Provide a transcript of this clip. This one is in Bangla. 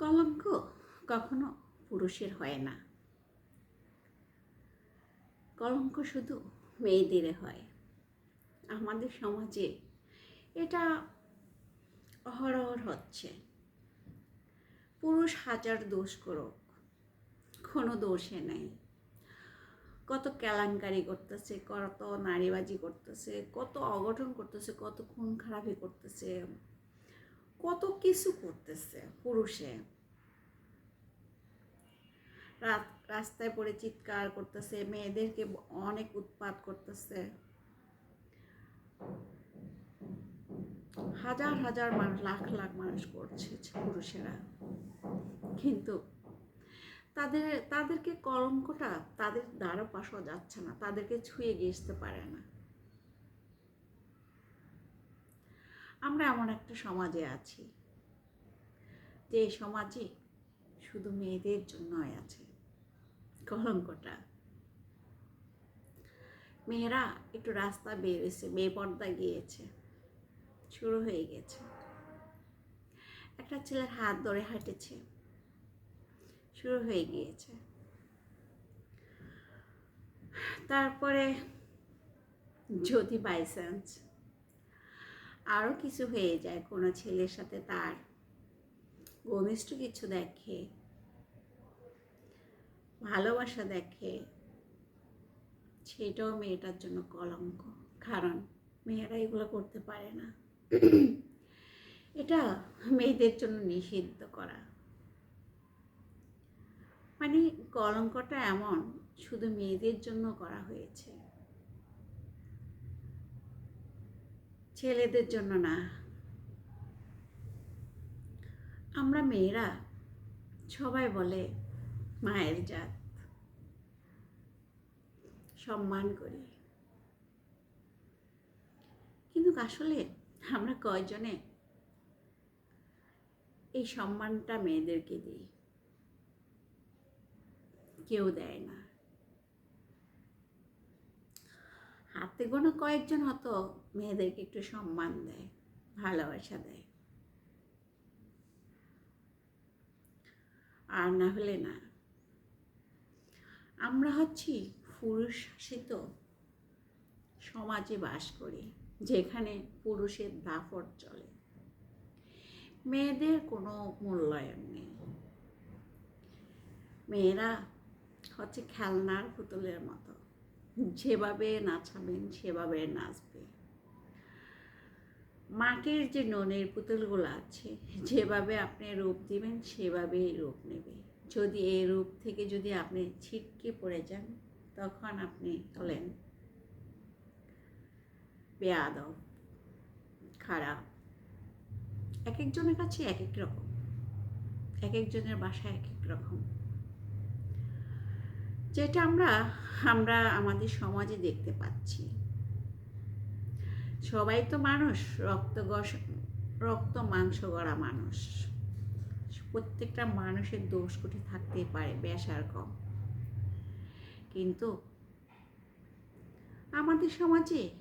কলঙ্ক কখনো পুরুষের হয় না। কলঙ্ক শুধু মেয়েদের হয়। আমাদের সমাজে এটা অহরহর হচ্ছে। পুরুষ হাজার দোষ করুক, কোনো দোষে নেই। কত কেলাঙ্কারি করতেছে, কত নারীবাজি করতেছে, কত অঘটন করতেছে, কত খুন খারাপি করতেছে। কত কিছু করতেছে পুরুষে। রাস্তায় পড়ে চিৎকার করতেছে, মেয়েদেরকে অনেক উৎপাত করতেছে। হাজার হাজার মানুষ, লাখ লাখ মানুষ করছে পুরুষেরা। কিন্তু তাদের, তাদেরকে কলঙ্কটা তাদের দ্বারা পাশও যাচ্ছে না, তাদেরকে ছুঁয়ে গিয়েতে পারে না। আমরা এমন একটা সমাজে আছি যে সমাজে শুধু মেয়েদের জন্যই আছে কলঙ্কটা। মেয়েরা একটু রাস্তা বেরিয়েছে বেপর্দা গিয়েছে, শুরু হয়ে গেছে। একটা ছেলের হাত ধরে হাঁটেছে, শুরু হয়ে গিয়েছে। তারপরে যদি বাই চান্স আরও কিছু হয়ে যায় কোনো ছেলের সাথে তার। ঘনিষ্ঠ কিছু দেখে, ভালোবাসা দেখে, সেটাও মেয়েটার জন্য কলঙ্ক, কারণ মেয়েরা এগুলো করতে পারে না। এটা মেয়েদের জন্য নিষিদ্ধ করা। মানে কলঙ্কটা এমন, শুধু মেয়েদের জন্য করা হয়েছে। ছেলেদের জন্য না। আমরা মেয়েরা সবাই বলে মায়ের জাত। সম্মান করি। কিন্তু আসলে আমরা কয়জনে এই সম্মানটা মেয়েদেরকে দিই? কেউ দেয় না। হাতে গোনা কয়েকজন হয়তো মেয়েদেরকে একটু সম্মান দেয়, ভালোবাসা দেয়। আর না হলে না। আমরা হচ্ছি পুরুষ শাসিত সমাজে বাস করি, যেখানে পুরুষের দাপট চলে। মেয়েদের কোনো মূল্যায়ন নেই। মেয়েরা হচ্ছে খেলনার পুতুলের মতো। যেভাবে নাচাবেন, সেভাবে নাচবে। মাটির যে ননের পুতুলগুলো আছে, যেভাবে আপনি রূপ দিবেন, সেভাবেই রূপ নেবে। যদি এই রূপ থেকে যদি আপনি ছিটকে পড়ে যান, তখন আপনি হলেন বেয়াদব, খারাপ। এক একজনের কাছে এক এক রকম। এক একজনের বাসা এক এক রকম। যেটা আমরা আমরা আমাদের সমাজে দেখতে পাচ্ছি। সবাই তো মানুষ, রক্ত রক্ত মাংস গড়া মানুষ। প্রত্যেকটা মানুষের দোষ কুটে থাকতেই পারে বেশ আর কম কিন্তু আমাদের সমাজে